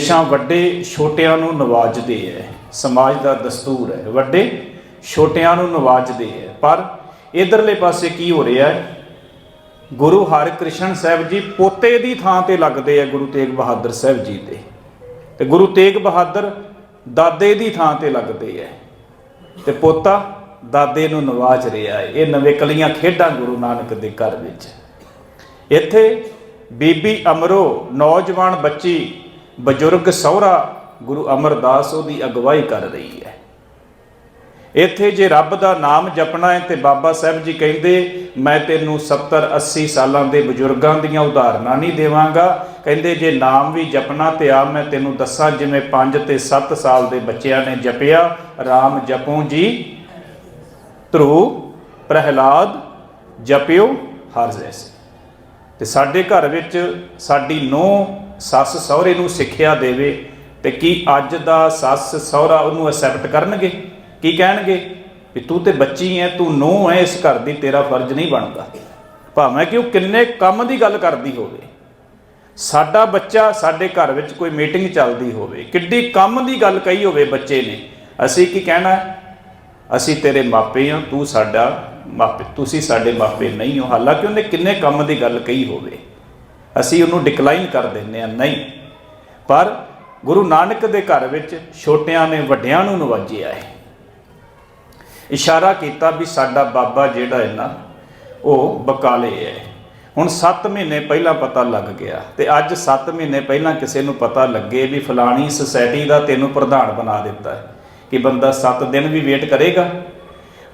ਹਮੇਸ਼ਾ ਵੱਡੇ ਛੋਟਿਆਂ ਨੂੰ ਨਵਾਜਦੇ ਹੈ। ਸਮਾਜ ਦਾ ਦਸਤੂਰ ਹੈ। ਵੱਡੇ ਛੋਟਿਆਂ ਨੂੰ ਨਵਾਜਦੇ ਹੈ। ਪਰ ਇਧਰਲੇ ਪਾਸੇ ਕੀ ਹੋ ਰਿਹਾ ਹੈ? ਗੁਰੂ ਹਰਿਕ੍ਰਿਸ਼ਨ ਸਾਹਿਬ ਜੀ ਪੋਤੇ ਦੀ ਥਾਂ ਤੇ ਲੱਗਦੇ ਆ ਗੁਰੂ ਤੇਗ ਬਹਾਦਰ ਸਾਹਿਬ ਜੀ ਦੇ ਤੇ ਗੁਰੂ ਤੇਗ ਬਹਾਦਰ ਦਾਦੇ ਦੀ ਥਾਂ ਤੇ ਲੱਗਦੇ ਐ ਤੇ ਪੋਤਾ ਦਾਦੇ ਨੂੰ ਨਵਾਜ ਰਿਹਾ ਹੈ। ਇਹ ਨਵੇਕਲੀਆਂ ਖੇਡਾਂ ਗੁਰੂ ਨਾਨਕ ਦੇ ਘਰ ਵਿੱਚ। ਇੱਥੇ ਬੀਬੀ ਅਮਰੋ ਨੌਜਵਾਨ ਬੱਚੀ ਬਜ਼ੁਰਗ ਸਹੁਰਾ ਗੁਰੂ ਅਮਰਦਾਸ ਉਹਦੀ ਅਗਵਾਈ ਕਰ ਰਹੀ ਹੈ। ਇੱਥੇ ਜੇ ਰੱਬ ਦਾ ਨਾਮ ਜਪਣਾ ਹੈ ਤੇ ਬਾਬਾ ਸਾਹਿਬ ਜੀ ਕਹਿੰਦੇ, ਮੈਂ ਤੈਨੂੰ 70 80 ਸਾਲਾਂ ਦੇ ਬਜ਼ੁਰਗਾਂ ਦੀਆਂ ਉਦਾਹਰਨਾਂ ਨਹੀਂ ਦੇਵਾਂਗਾ। ਕਹਿੰਦੇ, ਜੇ ਨਾਮ ਵੀ ਜਪਣਾ ਤੇ ਆ ਮੈਂ ਤੈਨੂੰ ਦੱਸਾਂ, ਜਿਵੇਂ 5 ਤੇ 7 ਸਾਲ ਦੇ ਬੱਚਿਆਂ ਨੇ ਜਪਿਆ RAM ਜਪੋ ਜੀ। ਧਰੂ, ਪ੍ਰਹਿਲਾਦ, ਜਪਿਓ, ਹਰ ਜੈਸੇ। ਤੇ ਸਾਡੇ ਘਰ ਵਿੱਚ ਸਾਡੀ ਨੂੰਹ ਸੱਸ ਸਹੁਰੇ ਨੂੰ ਸਿੱਖਿਆ ਦੇਵੇ ਤੇ ਕੀ ਅੱਜ ਦਾ ਸੱਸ ਸਹੁਰਾ ਉਹਨੂੰ ਐਕਸੈਪਟ ਕਰਨਗੇ? ਕੀ ਕਹਿਣਗੇ? ਵੀ ਤੂੰ ਤੇ ਬੱਚੀ ਐ, ਤੂੰ ਨੂੰਹ ਐ, ਇਸ ਘਰ ਦੀ ਤੇਰਾ ਫਰਜ਼ ਨਹੀਂ ਬਣਦਾ। ਭਾਵੇਂ ਕਿ ਉਹ ਕਿੰਨੇ ਕੰਮ ਦੀ ਗੱਲ ਕਰਦੀ ਹੋਵੇ। ਸਾਡਾ ਬੱਚਾ ਸਾਡੇ ਘਰ ਵਿੱਚ ਕੋਈ ਮੀਟਿੰਗ ਚੱਲਦੀ ਹੋਵੇ, ਕਿੱਡੀ ਕੰਮ ਦੀ ਗੱਲ ਕਹੀ ਹੋਵੇ ਬੱਚੇ ਨੇ। ਅਸੀਂ ਕੀ ਕਹਿਣਾ? ਅਸੀਂ ਤੇਰੇ ਮਾਪੇ ਹਾਂ ਤੂੰ ਸਾਡਾ ਮਾਪੇ, ਤੁਸੀਂ ਸਾਡੇ ਮਾਪੇ ਨਹੀਂ ਹੋ। ਹਾਲਾਂਕਿ ਉਹਨੇ ਕਿੰਨੇ ਕੰਮ ਦੀ ਗੱਲ ਕਹੀ ਹੋਵੇ। ਅਸੀਂ ਉਹਨੂੰ ਡਿਕਲਾਈਨ ਕਰ ਦਿੰਦੇ ਆ ਨਹੀਂ। ਪਰ ਗੁਰੂ ਨਾਨਕ ਦੇ ਘਰ ਵਿੱਚ ਛੋਟਿਆਂ ਨੇ ਵੱਡਿਆਂ ਨੂੰ ਨਵਾਜਿਆ ਹੈ। ਇਸ਼ਾਰਾ ਕੀਤਾ ਵੀ ਸਾਡਾ ਬਾਬਾ ਜਿਹੜਾ ਹੈ ਨਾ, ਉਹ ਬਕਾਲੇ ਹੈ। ਹੁਣ 7 ਮਹੀਨੇ ਪਹਿਲਾਂ ਪਤਾ ਲੱਗ ਗਿਆ ਤੇ ਅੱਜ 7 ਮਹੀਨੇ ਪਹਿਲਾਂ ਕਿਸੇ ਨੂੰ ਪਤਾ ਲੱਗੇ ਵੀ ਫਲਾਣੀ ਸੁਸਾਇਟੀ ਦਾ ਤੈਨੂੰ ਪ੍ਰਧਾਨ ਬਣਾ ਦਿੱਤਾ ਹੈ। ਕਿ ਬੰਦਾ 7 ਦਿਨ ਵੀ ਵੇਟ ਕਰੇਗਾ?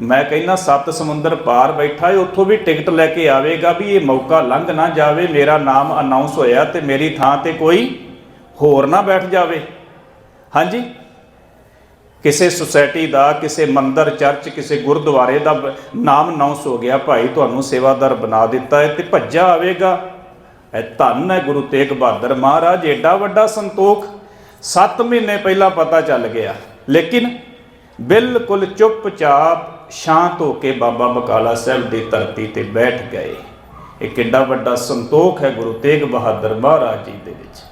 ਮੈਂ ਕਹਿੰਦਾ ਸੱਤ ਸਮੁੰਦਰ ਪਾਰ ਬੈਠਾ ਹੈ ਉੱਥੋਂ ਵੀ ਟਿਕਟ ਲੈ ਕੇ ਆਵੇਗਾ ਵੀ ਇਹ ਮੌਕਾ ਲੰਘ ਨਾ ਜਾਵੇ, ਮੇਰਾ ਨਾਮ ਅਨਾਉਂਸ ਹੋਇਆ ਤੇ ਮੇਰੀ ਥਾਂ ਤੇ ਕੋਈ ਹੋਰ ਨਾ ਬੈਠ ਜਾਵੇ। ਹਾਂਜੀ? ਕਿਸੇ ਸੁਸਾਇਟੀ ਦਾ, ਕਿਸੇ ਮੰਦਰ, ਚਰਚ, ਕਿਸੇ ਗੁਰਦੁਆਰੇ ਦਾ ਨਾਮ ਅਨਾਉਂਸ ਹੋ ਗਿਆ, ਭਾਈ ਤੁਹਾਨੂੰ ਸੇਵਾਦਾਰ ਬਣਾ ਦਿੱਤਾ ਹੈ ਤੇ ਭੱਜਾ ਆਵੇਗਾ। ਇਹ ਧੰਨ ਹੈ ਗੁਰੂ ਤੇਗ ਬਹਾਦਰ ਮਹਾਰਾਜ, ਏਡਾ ਵੱਡਾ ਸੰਤੋਖ। 7 ਮਹੀਨੇ ਪਹਿਲਾਂ ਪਤਾ ਚੱਲ ਗਿਆ, ਲੇਕਿਨ ਬਿਲਕੁਲ ਚੁੱਪਚਾਪ ਸ਼ਾਂਤ ਹੋ ਕੇ ਬਾਬਾ ਬਕਾਲਾ ਸਾਹਿਬ ਦੀ ਧਰਤੀ ਤੇ ਬੈਠ ਗਏ। ਇਹ ਕਿੱਡਾ ਵੱਡਾ ਸੰਤੋਖ ਹੈ ਗੁਰੂ ਤੇਗ ਬਹਾਦਰ ਮਹਾਰਾਜ ਜੀ ਦੇ ਵਿੱਚ।